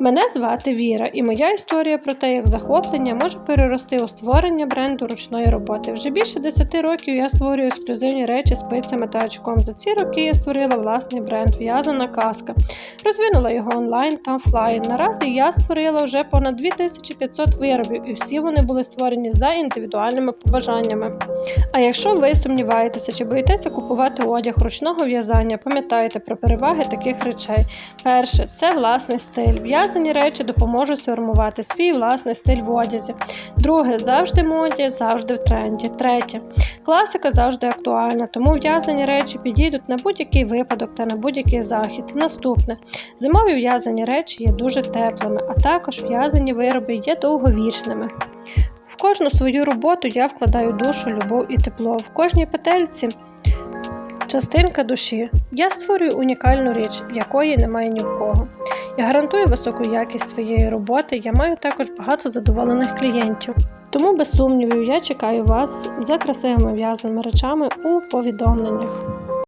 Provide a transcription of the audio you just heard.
Мене звати Віра, і моя історія про те, як захоплення може перерости у створення бренду ручної роботи. Вже більше 10 років я створюю ексклюзивні речі спицями та очком. За ці роки я створила власний бренд В'язана казка, розвинула його онлайн та офлайн. Наразі я створила вже понад 2500 виробів, і всі вони були створені за індивідуальними побажаннями. А якщо ви сумніваєтеся чи боїтеся купувати одяг ручного в'язання, пам'ятайте про переваги таких речей. Перше це власний стиль. В'язані речі допоможуть сформувати свій власний стиль в одязі. Друге завжди моді, завжди в тренді. Третє класика завжди актуальна, тому в'язані речі підійдуть на будь-який випадок та на будь-який захід. Наступне зимові в'язані речі є дуже теплими, а також в'язані вироби є довговічними. В кожну свою роботу я вкладаю душу, любов і тепло. В кожній петельці частинка душі. Я створюю унікальну річ, якої немає ні в кого. Я гарантую високу якість своєї роботи. Я маю також багато задоволених клієнтів. Тому, без сумнівів, я чекаю вас за красивими в'язаними речами у повідомленнях.